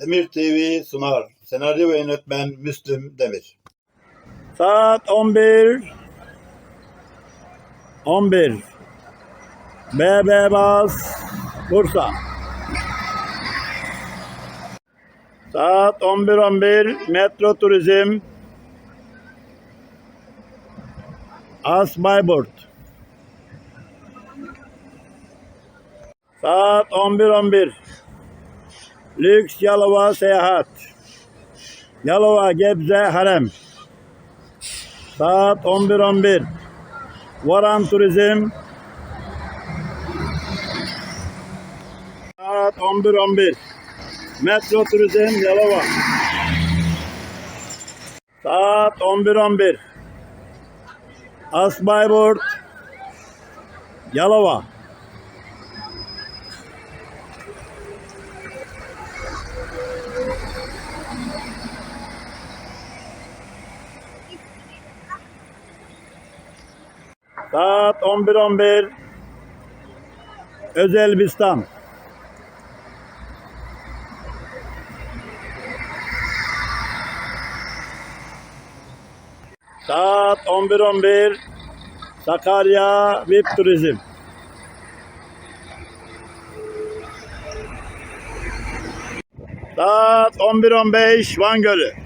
Demir TV sunar. Senaryo ve yönetmen Müslüm Demir. Saat 11. 11. BB Bas Bursa. Saat 11.11 Metro Turizm As Bayburt. Saat 11.11 Lüks Yalova Seyahat. Yalova Gebze Harem. Saat 11.11 Varan Turizm. Saat 11.11 Metro Turizm Yalova. Saat 11.11 Asbayburt Yalova Saat 11.11 Özel Bistan Saat 11.11 Sakarya VIP Turizm. Saat 11.15 Van Gölü